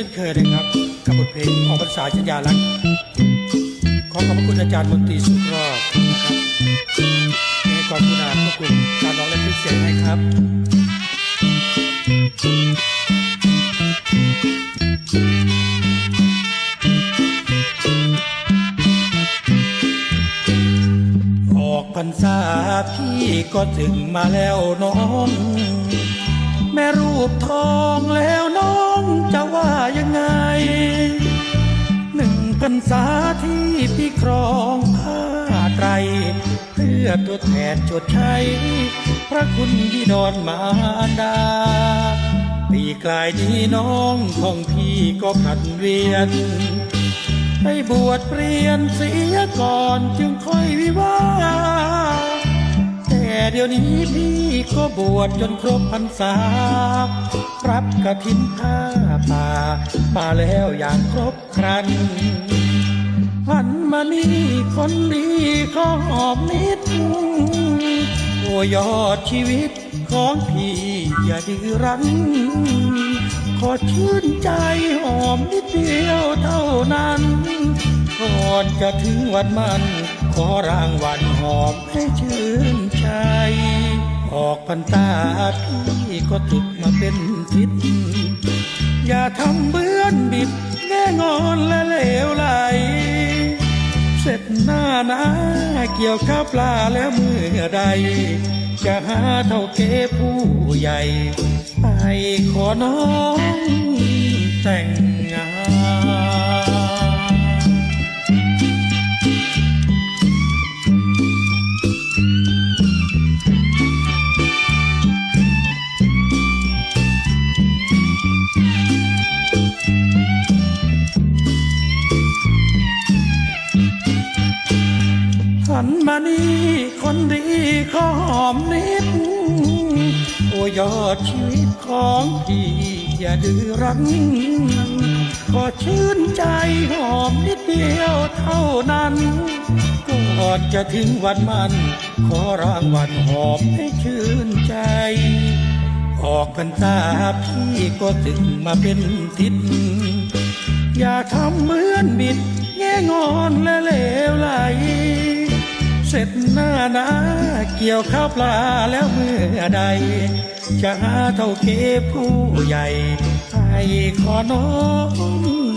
ช่นเคยนะครับ กับบทเพลงออกภาษาชัญญาลักษณ์ขอขอบพระคุณอาจารย์มนตรีสุขรอบนะครับให้ความกรุณาพระคุณการร้องและขึ้นเสียงให้ครับ ออกพรรษาพี่ก็ถึงมาแล้วน้อง แม่รูปทองแล้ว ษาที่พี่ครองผ้าไตร เพื่อตัวแทนชดใช้ พระคุณบิดอนมารดาปีกลายนี้น้องของพี่ก็ผัดเวียนให้บวชเรียนเสียก่อนจึงค่อยวิวาแต่เดี๋ยวนี้พี่ก็บวชจนครบพรรษา รับกระถินผ้าป่ามาแล้วอย่างครบครัน คนดีขอหอมนิดโอ้ยอดชีวิตของพี่อย่าดื้อรั้น ขอชื่นใจหอมนิดเดียวเท่านั้น ก่อนจะถึงวันมัน ขอรางวัลหอมให้ชื่นใจ ออกพรรษาพี่ก็ติดมาเป็นทิศ นานาเกี่ยวข้าวปลาแล้วเมื่อใด จะหาเท่าเก๋ผู้ใหญ่ ไปขอน้องแต่ง หันมานี่คนดีขอหอมนิด โอ้ยอดชีวิตของพี่อย่าดื้อรั้นขอชื่นใจหอมนิดเดียวเท่านั้นก่อนจะถึงวันมัน ขอรางวัลหอมให้ชื่นใจ ออกพรรษาพี่ก็ถึงมาเป็นทิศอย่าทำเหมือนบิดแง่งอนและเลวไหล เสร็จหน้านาเกี่ยวข้าวปลาแล้วเมื่อใด จะหาเท่าเก็บผู้ใหญ่ให้ขอน้องแต่ง